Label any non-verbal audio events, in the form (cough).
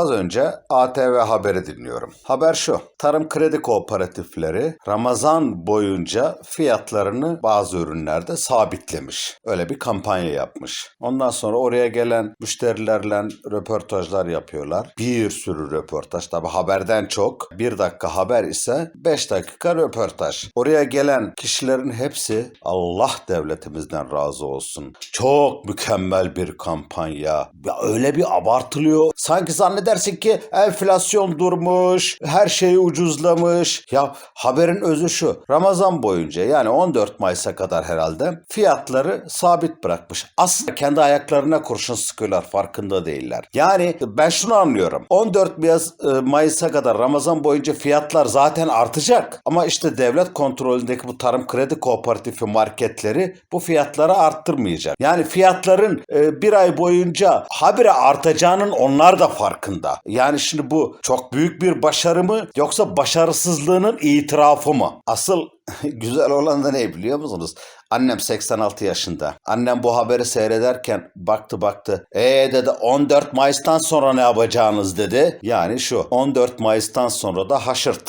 Az önce ATV haberi dinliyorum. Haber şu. Tarım kredi kooperatifleri Ramazan boyunca fiyatlarını bazı ürünlerde sabitlemiş. Öyle bir kampanya yapmış. Ondan sonra oraya gelen müşterilerle röportajlar yapıyorlar. Bir sürü röportaj. Tabi haberden çok. Bir dakika haber ise beş dakika röportaj. Oraya gelen kişilerin hepsi Allah devletimizden razı olsun. Çok mükemmel bir kampanya. Ya öyle bir abartılıyor. Sanki zannedersin ki enflasyon durmuş, her şey ucuzlamış. Ya haberin özü şu. Ramazan boyunca yani 14 Mayıs'a kadar herhalde fiyatları sabit bırakmış. Aslında kendi ayaklarına kurşun sıkıyorlar farkında değiller. Yani ben şunu anlıyorum. 14 Mayıs, e, Mayıs'a kadar Ramazan boyunca fiyatlar zaten artacak. Ama işte devlet kontrolündeki bu tarım kredi kooperatifi marketleri bu fiyatları arttırmayacak. Yani fiyatların e, bir ay boyunca habire artacağının onlar da farkında. Yani şimdi bu çok büyük bir başarı mı yoksa başarısızlığının itirafı mı? Asıl (laughs) güzel olan da ne biliyor musunuz? Annem 86 yaşında. Annem bu haberi seyrederken baktı baktı. Ee dedi 14 Mayıs'tan sonra ne yapacağınız dedi. Yani şu 14 Mayıs'tan sonra da haşırt.